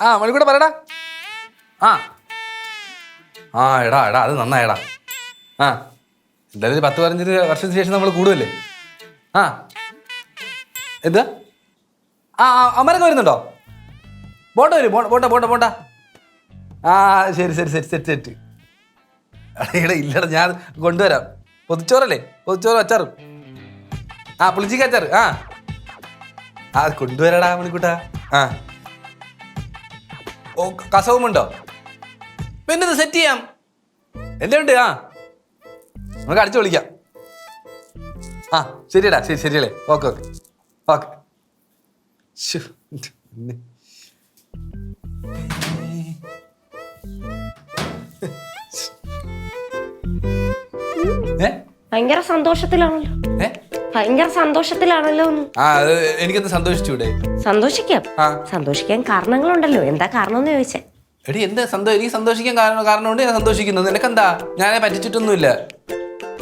ആ മണിക്കൂടെ പറയടാ. ആ. ആ എടാ എടാ അത് നന്നായടാ. ആ. എന്തായാലും പത്ത് പതിനഞ്ച് വർഷത്തിന് ശേഷം നമ്മൾ കൂടുമല്ലേ ആ. എന്താ? ആ അമ്മരൊക്കെ വരുന്നുണ്ടോ? ബോട്ട് വരും ബോട്ട ബോട്ട ബോട്ട ആ ശരി ശരി ശരി സെറ്റ് സെറ്റ് എടാ ഇല്ലടാ ഞാൻ കൊണ്ടുവരാം. പൊതിച്ചോറല്ലേ? പൊതിച്ചോറ് അച്ചാറും. ആ പുളിച്ചിക്ക അച്ചാറ് ആ. ആ കൊണ്ടുവരാടാ മണിക്കൂട്ടാ ആ. ഓ കസവുമുണ്ടോ? പിന്നെ ഇത് സെറ്റ് ചെയ്യാം. എന്തുണ്ട്? ആ. നമുക്ക് അടിച്ചു വിളിക്കാം ആ ശരിയടാ ശരി ശരിയല്ലേ? Okay okay. ഓക്കെ. ഭയങ്കര സന്തോഷത്തിലാണല്ലോ. ഏ? ഭയങ്കര സന്തോഷത്തിലാണല്ലോ ആ അത് എനിക്കൊന്ന് സന്തോഷിച്ചൂടെ? സന്തോഷിക്കാം. ആ. സന്തോഷിക്കാൻ കാരണങ്ങളുണ്ടല്ലോ. എന്താ കാരണം എന്ന് ചോദിച്ചേ. എടി എന്താ സന്തോഷം എനിക്ക് സന്തോഷിക്കാൻ കാരണം കാരണമുണ്ട് ഞാൻ സന്തോഷിക്കുന്നു. നിനക്കെന്താ? ഞാനെ പറ്റിച്ചിട്ടൊന്നുമില്ല.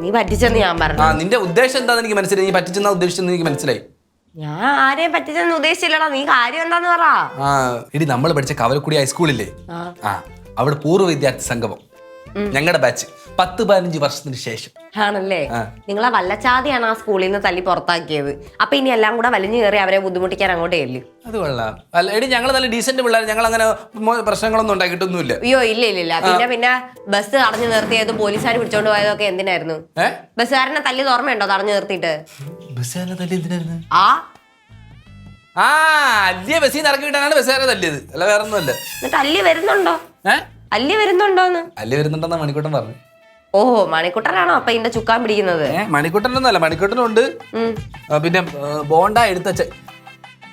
നീ പറ്റിച്ചെന്ന് ഞാൻ ആ പറഞ്ഞു നിന്റെ ഉദ്ദേശം എന്താന്ന് എനിക്ക് മനസ്സിലായി. നീ പറ്റിച്ചെന്നാ ഉദ്ദേശിച്ചെന്ന് എനിക്ക് മനസ്സിലായി. ഞാൻ ആരെയും പറ്റിച്ചെന്ന് ഉദ്ദേശിച്ചില്ലടാ. നീ കാര്യം എന്താന്ന് പറ. ആ എടി നമ്മൾ പഠിച്ച കവലക്കുടി ഹൈസ്കൂളില്ലേ? ആ. ആ അവിടെ പൂർവ വിദ്യാർത്ഥി സംഗമം. ഞങ്ങളുടെ ബാച്ച് പത്ത് പതിനഞ്ച് വർഷത്തിന് ശേഷം. ആണല്ലേ. നിങ്ങളെ വല്ലച്ചാതിയാണ് ആ സ്കൂളിൽ നിന്ന് തല്ലി പുറത്താക്കിയത്. അപ്പൊ ഇനി എല്ലാം കൂടെ വലിഞ്ഞു കയറി അവരെ ബുദ്ധിമുട്ടിക്കാൻ അങ്ങോട്ടേ ചെല്ലു. അത് കൊള്ളാം. അല്ല എടി ഞങ്ങൾ നല്ല ഡീസന്റ് പിള്ളേർ ഞങ്ങൾ അങ്ങനെ പ്രശ്നങ്ങളൊന്നും ഉണ്ടാക്കിയിട്ടൊന്നുമില്ല. അയ്യോ ഇല്ല ഇല്ല ഇല്ല പിന്നെ പിന്നെ ബസ് തടഞ്ഞു നിർത്തിയത് പോലീസുകാർ പിടിച്ചോണ്ട് പോയതൊക്കെ എന്തിനായിരുന്നു? ബസ്സുകാരനെ തല്ലി ഓർമ്മയുണ്ടോ തടഞ്ഞു നിർത്തിയിട്ട്? ബസ്സുകാരനെ തല്ലി എന്തിനായിരുന്നു? ആ. ആ അല്ലിയ ബസ്സിൽ നിന്ന് ഇറക്കി വിട്ടാണ് ബസ്സുകാരെ തല്ലിയത്. അല്ല വേറെ ഒന്നുമല്ല എന്നിട്ട് അല്ലി വരുന്നുണ്ടോ? അല്ലി വരുന്നുണ്ടോന്ന്? അല്ലി വരുന്നുണ്ടെന്നാ മണിക്കൂട്ടം പറഞ്ഞു ഓഹോ മണിക്കുട്ടനാണോ അപ്പൊ ഇതിന്റെ ചുക്കാൻ പിടിക്കുന്നത്? ഏ മണിക്കുട്ടനുണ്ട് മണിക്കൂട്ടനുണ്ട്. ഉം. ആ, പിന്നെ ബോണ്ട എഴുത്തച്ഛൻ.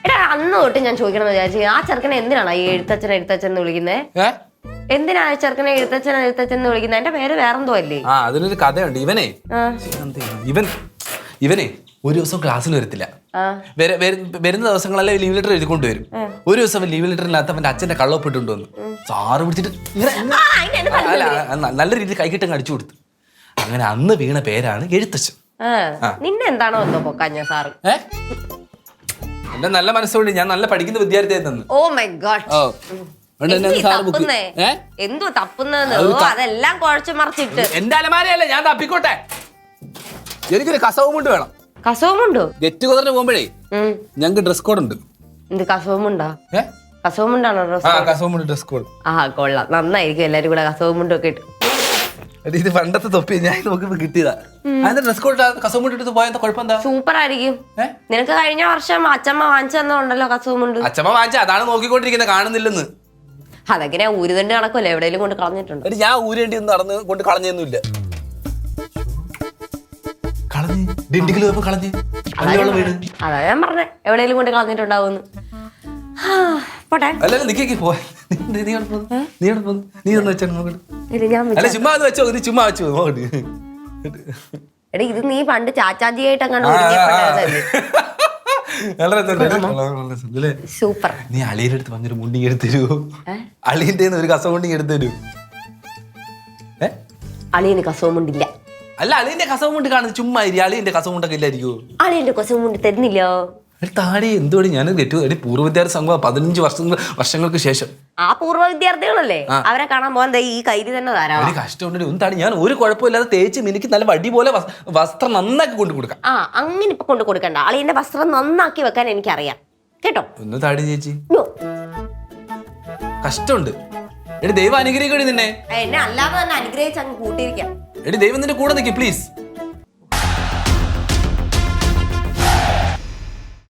എടാ അന്ന് തൊട്ട് ഞാൻ ചോദിക്കണം വിചാരിച്ചു ആ ചെറുക്കനെ എന്തിനാണ് ഈ എഴുത്തച്ഛൻ എഴുത്തച്ഛൻ എന്ന് വിളിക്കുന്നത് ഏ? എന്തിനാ ആ ചെറുക്കനെ എഴുത്തച്ഛൻ എഴുത്തച്ഛൻ എന്ന് വിളിക്കുന്നത് എന്റെ പേര് വേറെന്തോ അല്ലേ? ആ അതിനൊരു കഥയുണ്ട്. ഇവനെ. ആ. ഇവൻ ഇവനെ ഒരു ദിവസം ക്ലാസ്സിൽ വരത്തില്ല. ആ. വര- വര- വരുന്ന ദിവസങ്ങളെല്ലാം ലീവ് ലെറ്റർ എഴുതിക്കൊണ്ട് വരും. ഒരു ദിവസം ലീവ് ലീവ് ഇല്ലാത്ത അവന്റെ അച്ഛന്റെ കള്ളൊപ്പിട്ടുണ്ട് വന്നു സാറ് പിടിച്ചിട്ട് ഇങ്ങനെ. അല്ല നല്ല രീതിയിൽ കൈകിട്ടങ്ങ് അടിച്ചു കൊടുത്തു. അങ്ങനെ അന്ന് വീണ പേരാണ് എഴുത്തച്ഛൻ. നിന്നെ എന്താണോ എന്തോ പൊക്കാഞ്ഞ സാറ്? എന്റെ നല്ല മനസ്സുകൊണ്ട് ഞാൻ നല്ല പഠിക്കുന്ന വിദ്യാർത്ഥിയായി തന്നു ഓ മൈ ഗോഡ്. എന്തോ തപ്പുന്നതെന്ന്? അതെല്ലാം കുഴച്ചു മറിച്ചിട്ട്. എന്റെ അലമാരയല്ലേ ഞാൻ തപ്പിക്കോട്ടെ. എനിക്കൊരു കസവും കൊണ്ട് വേണം. കസവുമുണ്ടോ? ഗെറ്റ് ടുഗദറിന് പോകുമ്പോഴേ ഞങ്ങക്ക് ഞങ്ങൾക്ക് ഡ്രസ് കോഡ് ഉണ്ട്. എന്ത് കസവുമുണ്ടോ? ഏ? കസവുമുണ്ടാണോ ഡ്രസ് ആ കസവും ഡ്രസ് കോഡ് ആ കൊള്ളാം. നന്നായിരിക്കും എല്ലാരും കൂടെ കസവുമുണ്ടും ഒക്കെ ഇട്ട്. എടി, ഇത് പണ്ടത്തെ തൊപ്പി ഞാൻ നോക്കിയപ്പോ കിട്ടിയതാ. അതിന്റെ ഡ്രസ് കോഡ് കസവും കൊണ്ട് എടുത്ത് പോയ കുഴപ്പം എന്താ സൂപ്പർ ആയിരിക്കും ഏ? നിനക്ക് കഴിഞ്ഞ വർഷം അച്ഛമ്മ വാങ്ങിച്ചു തന്നുണ്ടല്ലോ കസവുമുണ്ട്. അച്ഛമ്മ വാങ്ങിച്ച അതാണ് നോക്കിക്കൊണ്ടിരിക്കുന്നത് കാണുന്നില്ലെന്ന്. അതെങ്ങനെ ഊരുതണ്ട് നടക്കുമല്ലോ എവിടെയെങ്കിലും കൊണ്ട് കളഞ്ഞിട്ടുണ്ട്. എടി, ഞാൻ ഊരേണ്ടി ഒന്നും നടന്ന് കൊണ്ട് കളഞ്ഞൊന്നുമില്ല. കളഞ്ഞ്? ഡിണ്ടിക്കൽ പോയപ്പോ കളഞ്ഞ്? അതാ ഞാൻ പറഞ്ഞേ. എവിടെയെങ്കിലും കൊണ്ട് കളഞ്ഞിട്ടുണ്ടാവുമെന്ന്. പോട്ടെ. പോ നീ നീ? നീ എവിടെ പോകുന്നു? നീ ഒന്ന് വെച്ചാൽ നോക്കട്ടെ ഇത് ഞാൻ അല്ല ചുമ്മാ അത് വെച്ചോ നീ ചുമ്മാ വെച്ചോ നോക്കട്ടെ എടി ഇത് നീ പണ്ട് ചാച്ചാജിയായിട്ട് സൂപ്പർ. നീ അളിയുടെ അടുത്ത് പറഞ്ഞൊരു അളിന്റെ ഒരു കസ അളിയന് കസവുമുണ്ടില്ല അല്ല അളിയന്റെ കസവ് മുണ്ട് കാണുന്നത് ചുമ്മാ ഇരി. അളിയന്റെ കസവ് മുണ്ടൊക്കെ ഇല്ലായിരിക്കുമോ അളിയന്റെ കസവുമുണ്ട് തരുന്നില്ലോ? താടി എന്തുവാടി? ഞാൻ തെറ്റു. എടി പൂർവ വിദ്യാർത്ഥി സംഘം പതിനഞ്ച് വർഷങ്ങൾ വർഷങ്ങൾക്ക് ശേഷം. ആ പൂർവ വിദ്യാർത്ഥികളല്ലേ അവരെ കാണാൻ പോകാൻ ഈ കൈരി തന്നെ ധാരാളം. എടി കഷ്ടമുണ്ട് ഒന്ന് താടി ഞാൻ ഒരു കുഴപ്പമില്ലാതെ തേച്ച് മിനിക്ക് നല്ല വടി പോലെ വസ്- വസ്ത്രം നന്നാക്കി കൊണ്ടു കൊടുക്കാം. ആ അങ്ങനെ ഇപ്പൊ കൊണ്ടു കൊടുക്കണ്ട. അളിയന്റെ വസ്ത്രം നന്നാക്കി വെക്കാൻ എനിക്കറിയാം. കേട്ടോ? ഒന്ന് താടി ചേച്ചി. കഷ്ടമുണ്ട്. എടി ദൈവം അനുഗ്രഹിക്കണി നിന്നെ. എന്നെ അല്ലാതെ തന്നെ അനുഗ്രഹിച്ച് അങ്ങ് കൂട്ടിയിരിക്കാം. എടി ദൈവം നിന്റെ കൂടെ നിൽക്കി പ്ലീസ്